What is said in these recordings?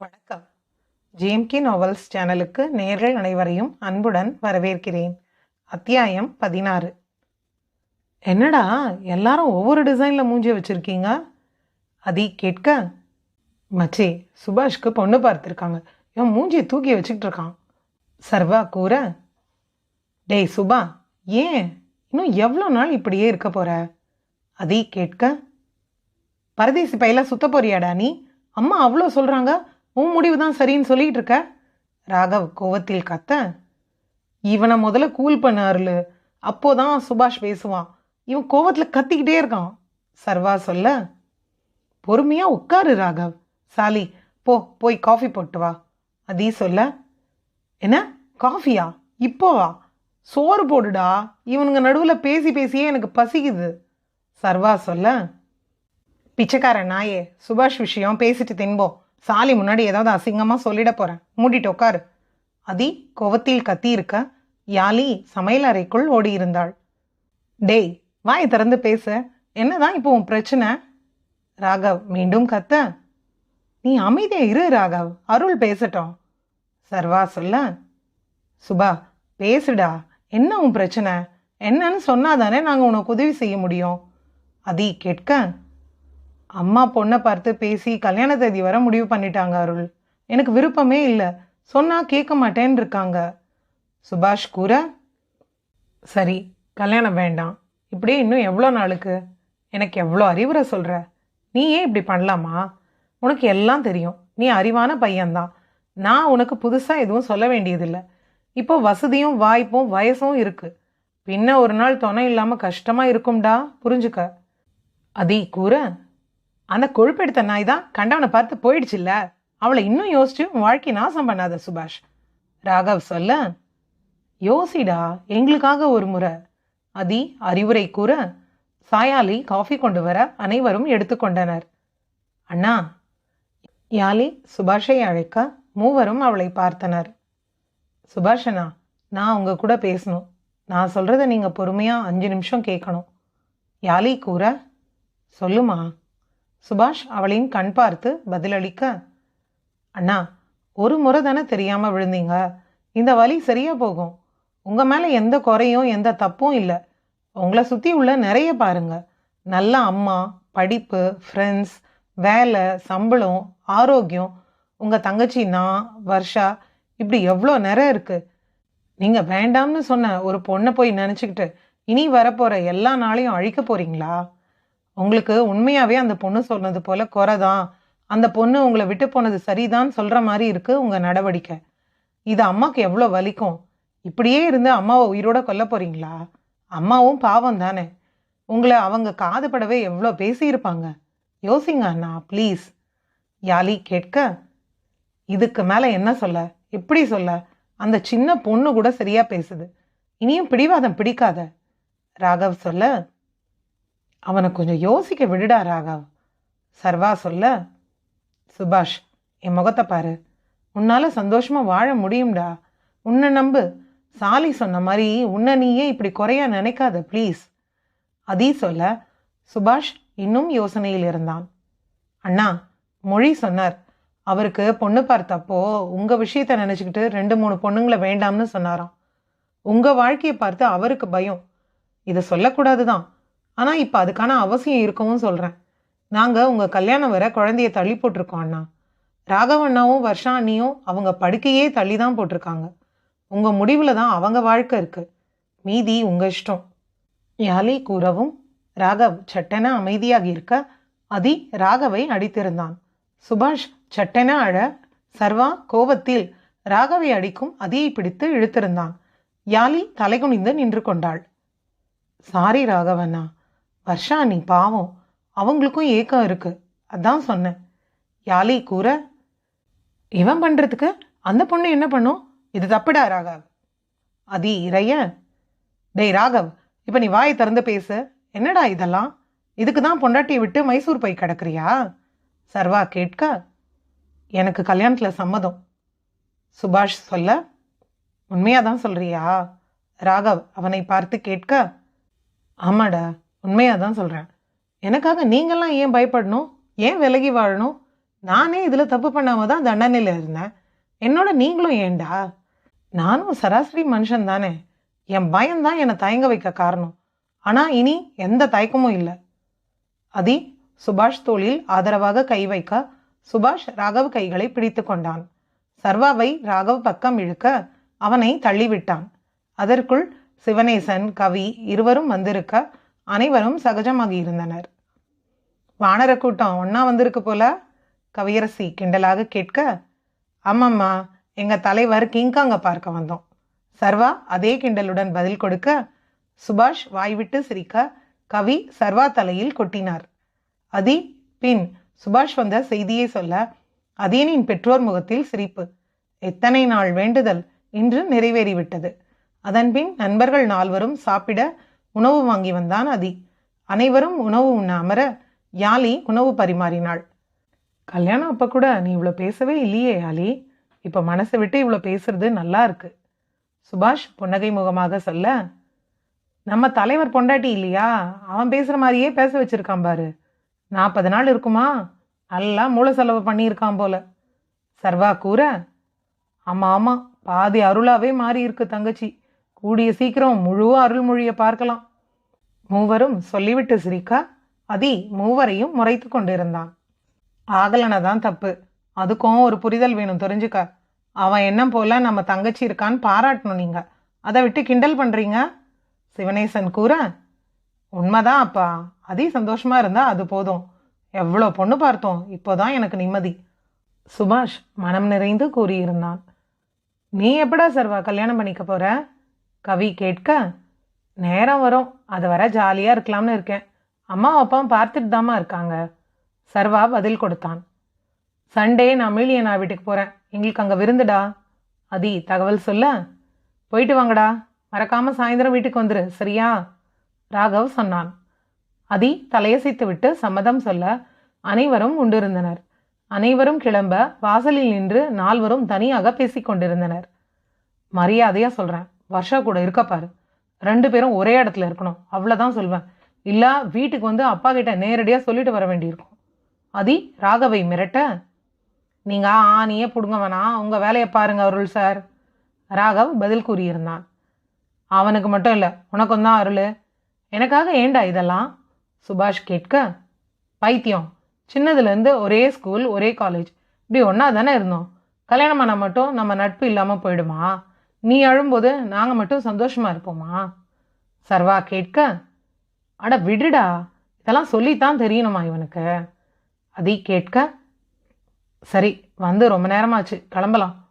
வணக்கம். ஜேம்கி நாவல்ஸ் சேனலுக்கு நேர்கள் அனைவரையும் அன்புடன் வரவேற்கிறேன். அத்தியாயம் பதினாறு. என்னடா எல்லாரும் ஒவ்வொரு டிசைனில் மூஞ்சி வச்சுருக்கீங்க? அதி கேட்க மச்சி சுபாஷ்க்கு பொண்ணு பார்த்துருக்காங்க. இவன் மூஞ்சியை தூக்கி வச்சுக்கிட்டு இருக்கான். சர்வா கூற டேய் சுபா ஏன்? இன்னும் எவ்வளோ நாள் இப்படியே இருக்க போகிற அதி கேட்க பரதேசி பையில சுத்த போறியாடா நீ? அம்மா அவ்வளோ சொல்கிறாங்க உன் முடிவு தான் சரின்னு சொல்லிட்டு இருக்க? ராகவ் கோவத்தில் கத்த இவனை முதல்ல கூல் பண்ண அருள். அப்போதான் சுபாஷ் பேசுவான். இவன் கோவத்தில் கத்திக்கிட்டே இருக்கான். சர்வா சொல்ல பொறுமையா உட்காரு ராகவ். சாலி போ போய் காஃபி போட்டு வா. அதீ சொல்ல என்ன? காஃபியா இப்போவா சோறு போடுடா. இவனுங்க நடுவில் பேசி பேசியே எனக்கு பசிக்குது. சர்வா சொல்ல பிச்சைக்கார நாயே. சுபாஷ் விஷயம் பேசிட்டு தின்போம். சாலி முன்னாடி ஏதாவது அசிங்கமாக சொல்லிட போகிறேன் மூடிட்டு உட்காரு அதி கோவத்தில் கத்தியிருக்க யாலி சமையல் அறைக்குள் ஓடி இருந்தாள் டேய் வாய் திறந்து பேச. என்னதான் இப்போ உன் பிரச்சனை? ராகவ் மீண்டும் கத்த. நீ அமைதியா இரு ராகவ். அருள் பேசட்டும். சர்வா சொல்ல. சுபா பேசுடா. என்ன உன் பிரச்சனை? என்னன்னு சொன்னாதானே நாங்கள் உனக்கு உதவி செய்ய முடியும். அதி கேட்க. அம்மா பொண்ணை பார்த்து பேசி கல்யாண தேதி வர முடிவு பண்ணிட்டாங்க அருள். எனக்கு விருப்பமே இல்லை. சொன்னால் கேட்க மாட்டேன்னு இருக்காங்க சுபாஷ் கூற சரி கல்யாணம் வேண்டாம். இப்படியே இன்னும் எவ்வளோ நாளுக்கு? எனக்கு எவ்வளோ அறிவுரை சொல்கிற நீ ஏன் இப்படி பண்ணலாமா? உனக்கு எல்லாம் தெரியும். நீ அறிவான பையன்தான். நான் உனக்கு புதுசாக எதுவும் சொல்ல வேண்டியதில்லை. இப்போ வசதியும் வாய்ப்பும் வயசும் இருக்குது பின்ன ஒரு நாள் துணை இல்லாமல் கஷ்டமாக இருக்கும்டா. புரிஞ்சுக்க. அதே கூற. அந்த கொழுப்பெடுத்த நாய் தான் கண்டவனை பார்த்து போயிடுச்சுல்ல? அவளை இன்னும் யோசிச்சு உன் வாழ்க்கை நாசம் பண்ணாத சுபாஷ். ராகவ் சொல்ல. யோசிடா எங்களுக்காக ஒரு முறை. அதி அறிவுரை கூற. சாயாலி காஃபி கொண்டு வர. அனைவரும் எடுத்துக்கொண்டனர் அண்ணா. யாலி சுபாஷை அழைக்க. மூவரும் அவளை பார்த்தனர். சுபாஷனா நான் உங்க கூட பேசணும். நான் சொல்றத நீங்க பொறுமையா அஞ்சு நிமிஷம் கேட்கணும். யாலி கூற. சொல்லுமா. சுபாஷ் அவளையும் கண் பார்த்து பதிலளிக்க அண்ணா ஒரு முறை தானே தெரியாமல் விழுந்தீங்க? இந்த வலி சரியாக போகும். உங்கள் மேலே எந்த குறையும் எந்த தப்பும் இல்லை. உங்களை சுற்றி உள்ள நிறைய பாருங்க. நல்ல அம்மா படிப்பு ஃப்ரெண்ட்ஸ் வேலை சம்பளம் ஆரோக்கியம் உங்கள் தங்கச்சி நான் வர்ஷா இப்படி எவ்வளோ நிறைய இருக்குது நீங்கள் வேண்டாம்னு சொன்ன ஒரு பொண்ணை போய் நினச்சிக்கிட்டு இனி வரப்போகிற எல்லா நாளையும் அழிக்க போகிறீங்களா உங்களுக்கு உண்மையாகவே அந்த பொண்ணு சொன்னது போல் குறை தான். அந்த பொண்ணு உங்களை விட்டு போனது சரிதான் சொல்கிற மாதிரி இருக்குது உங்கள் நடவடிக்கை. இது அம்மாவுக்கு எவ்வளோ வலிக்கும்? இப்படியே இருந்து அம்மாவை உயிரோட கொல்ல போகிறீங்களா அம்மாவும் பாவம் தானே. உங்களை அவங்க காதுபடவே எவ்வளோ பேசியிருப்பாங்க. யோசிங்க அண்ணா ப்ளீஸ். யாலி கேட்க. இதுக்கு மேலே என்ன சொல்ல? எப்படி சொல்ல? அந்த சின்ன பொண்ணு கூட சரியாக பேசுது. இனியும் பிடிவாதம் பிடிக்காத. ராகவ் சொல்ல அவனை கொஞ்சம் யோசிக்க விடுடா ராகவ். சர்வா சொல்ல சுபாஷ் என் முகத்தை பாரு. உன்னால் சந்தோஷமாக வாழ முடியும்டா. உன்னை நம்பு. சாலி சொன்ன மாதிரி உன்னை நீயே இப்படி குறையா நினைக்காத ப்ளீஸ். அதீ சொல்ல சுபாஷ் இன்னும் யோசனையில் இருந்தான். அண்ணா மொழி சொன்னார். அவருக்கு பொண்ணு பார்த்தப்போ உங்கள் விஷயத்த நினச்சிக்கிட்டு ரெண்டு மூணு பொண்ணுங்களை வேண்டாம்னு சொன்னாராம். உங்கள் வாழ்க்கையை பார்த்து அவருக்கு பயம். இதை சொல்லக்கூடாது தான் ஆனால் இப்போ அதுக்கான அவசியம் இருக்கவும் சொல்கிறேன் நாங்கள் உங்கள் கல்யாணம் வர குழந்தைய தள்ளி போட்டிருக்கோம் அண்ணா. ராகவண்ணாவும் வர்ஷா அண்ணியும் அவங்க படுக்கையே தள்ளி தான் போட்டிருக்காங்க. உங்கள் முடிவில் தான் அவங்க வாழ்க்கை இருக்குது மீதி உங்கள் இஷ்டம். யாலி கூறவும் ராகவ் சட்டென அமைதியாக இருக்க அதி ராகவை அடித்திருந்தான். சுபாஷ் சட்டென அழ சர்வா கோவத்தில் ராகவை அடிக்கும் அதியை பிடித்து இழுத்திருந்தான். யாலி தலைகுனிந்து நின்று கொண்டாள். சாரி ராகவண்ணா வர்ஷா நீ பாவம். அவங்களுக்கும் ஏக்கம் இருக்கு. அதான் சொன்னேன். யாலி கூற இவன் பண்ணுறதுக்கு அந்த பொண்ணு என்ன பண்ணும்? இது தப்புடா ராகவ். அதி இறைய. டேய் ராகவ் இப்போ நீ வாயை திறந்து பேசு. என்னடா இதெல்லாம்? இதுக்கு தான் பொண்டாட்டியை விட்டு மைசூர் போய் கிடக்குறியா? சர்வா கேட்க. எனக்கு கல்யாணத்தில் சம்மதம். சுபாஷ் சொல்ல. உண்மையாக தான் சொல்கிறியா ராகவ் அவனை பார்த்து கேட்க. ஆமாடா. உண்மையாக தான் சொல்கிறேன் எனக்காக நீங்கள்லாம் ஏன் பயப்படணும்? ஏன் விலகி வாழணும்? நானே இதில் தப்பு பண்ணாமல் தான் தண்டனையில் இருந்தேன். என்னோட நீங்களும் ஏண்டா நானும் சராசரி மனுஷன் தானே. என் பயம்தான் என்னை தயங்க வைக்க காரணம். ஆனால் இனி எந்த தயக்கமும் இல்லை. அதி சுபாஷ் தோளில் ஆதரவாக கை வைக்க சுபாஷ் ராகவ் கைகளை பிடித்து கொண்டான். சர்வாவை ராகவ் பக்கம் இழுக்க அவனை தள்ளிவிட்டான். அதற்குள் சிவனேசன் கவி இருவரும் வந்திருக்க அனைவரும் சகஜமாகி இருந்தனர். வானர கூட்டம் ஒன்றா வந்திருக்கு போல கவியரசி கிண்டலாக கேட்க ஆமாம்மா எங்கள் தலைவர் கிங்காங்க பார்க்க வந்தோம். சர்வா அதே கிண்டலுடன் பதில் கொடுக்க சுபாஷ் வாய்விட்டு சிரிக்க கவி சர்வா தலையில் கொட்டினார். அதி பின் சுபாஷ் வந்த செய்தியை சொல்ல அதீனின் பெற்றோர் முகத்தில் சிரிப்பு. எத்தனை நாள் வேண்டுதல் இன்று நிறைவேறிவிட்டது. அதன்பின் நண்பர்கள் நால்வரும் சாப்பிட உணவு வாங்கி வந்தான் அதி. அனைவரும் உணவு உண்ண அமர யாலி உணவு பரிமாறினாள். கல்யாணம் அப்போ கூட நீ இவ்வளோ பேசவே இல்லையே யாலி இப்போ மனசை விட்டு இவ்வளோ பேசுறது நல்லா இருக்கு. சுபாஷ் புன்னகை முகமாக சொல்ல நம்ம தலைவர் பொண்டாட்டி இல்லையா? அவன் பேசுகிற மாதிரியே பேச வச்சிருக்கான் பாரு. நாற்பது நாள் இருக்குமா? நல்லா மூல செலவு பண்ணியிருக்கான் போல. சர்வா கூற ஆமாம் ஆமாம் பாதி அருளாவே மாறி இருக்கு தங்கச்சி. கூடிய சீக்கிரம் முழு அருள்மொழியை பார்க்கலாம். மூவரும் சொல்லிவிட்டு சிரிக்க அதி மூவரையும் முறைத்து கொண்டிருந்தான். ஆகலனை தான் தப்பு. அதுக்கும் ஒரு புரிதல் வேணும் தெரிஞ்சுக்க. அவன் என்ன போல நம்ம தங்கச்சி இருக்கான்னு பாராட்டணும் நீங்க. அதை விட்டு கிண்டல் பண்றீங்க? சிவனேசன் கூற உண்மைதான் அப்பா. அதி சந்தோஷமா இருந்தா அது போதும். எவ்வளோ பொண்ணு பார்த்தோம். இப்போதான் எனக்கு நிம்மதி. சுபாஷ் மனம் நிறைந்து கூறியிருந்தான். நீ எப்படா சர்வா கல்யாணம் பண்ணிக்க போகிற கவி கேட்க நேரம் வரும். அது வர ஜாலியாக இருக்கலாம்னு இருக்கேன். அம்மா அப்பாவும் பார்த்துட்டு தாம்மா இருக்காங்க. சர்வா பதில் கொடுத்தான். சண்டே நான் மீளியனா வீட்டுக்கு போகிறேன் எங்களுக்கு அங்கே விருந்துடா. அதி தகவல் சொல்ல? போயிட்டு வாங்கடா. மறக்காமல் சாயந்தரம் வீட்டுக்கு வந்துரு. சரியா? ராகவ் சொன்னான். அதி தலையசைத்து விட்டு சம்மதம் சொல்ல அனைவரும் உண்டிருந்தனர். அனைவரும் கிளம்ப வாசலில் நின்று நால்வரும் தனியாக பேசிக்கொண்டிருந்தனர். மரியாதையாக சொல்கிறேன் வர்ஷா கூட இருக்கப்பாரு ரெண்டு பேரும் ஒரே இடத்துல இருக்கணும். அவ்வளோதான் சொல்வேன். இல்லை வீட்டுக்கு வந்து அப்பா கிட்ட நேரடியாக சொல்லிட்டு வர வேண்டியிருக்கும். அதி ராகவை மிரட்ட நீங்க ஆணியே பிடுங்க வேணாம். உங்கள் வேலையை பாருங்க அருள் சார். ராகவ் பதில் கூறியிருந்தான். அவனுக்கு மட்டும் இல்லை உனக்கும் தான் அருள். எனக்காக ஏண்டா இதெல்லாம்? சுபாஷ் கேட்க பைத்தியம். சின்னதுலேருந்து ஒரே ஸ்கூல் ஒரே காலேஜ். இப்படி ஒன்றா தானே இருந்தோம். கல்யாணம் பண்ண மட்டும் நம்ம நட்பு இல்லாமல் போயிடுமா? நீ அழும்போது நாங்கள் மட்டும் சந்தோஷமாக இருப்போமா? சர்வா கேட்க அட விடுடா இதெல்லாம் சொல்லித்தான் தெரியணுமா இவனுக்கு? அதி கேட்க சரி வந்து ரொம்ப நேரமாச்சு கிளம்பலாம்.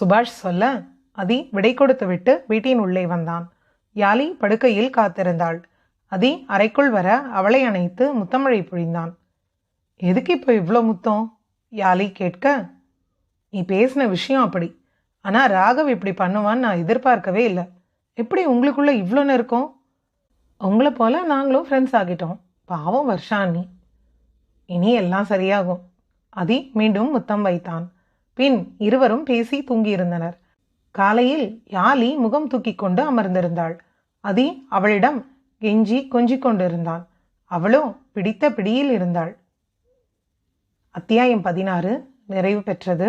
சுபாஷ் சொல்ல அதி விடை கொடுத்து விட்டு வீட்டின் உள்ளே வந்தான். யாலி படுக்கையில் காத்திருந்தாள். அதி அறைக்குள் வர அவளை அணைத்து முத்தமழை பொழிந்தான். எதுக்கு இப்போ இவ்வளோ முத்தம்? யாலி கேட்க நீ பேசின விஷயம் அப்படி. ஆனால் ராகவ் இப்படி பண்ணுவான்னு நான் எதிர்பார்க்கவே இல்லை. எப்படி உங்களுக்குள்ளே இவ்வளோ நெருக்கம்? உங்களை போல் நாங்களும் ஃப்ரெண்ட்ஸ் ஆகிட்டோம். பாவம் வருஷாணி இனி எல்லாம் சரியாகும். அதி மீண்டும் முத்தம் வைத்தான். பின் இருவரும் பேசி தூங்கியிருந்தனர் காலையில் யாலி முகம் தூக்கி கொண்டு அமர்ந்திருந்தாள். அதி அவளிடம் கெஞ்சி கொஞ்சிக் கொண்டிருந்தான். அவளோ பிடித்த பிடியில் இருந்தாள். அத்தியாயம் பதினாறு. நிறைவு பெற்றது.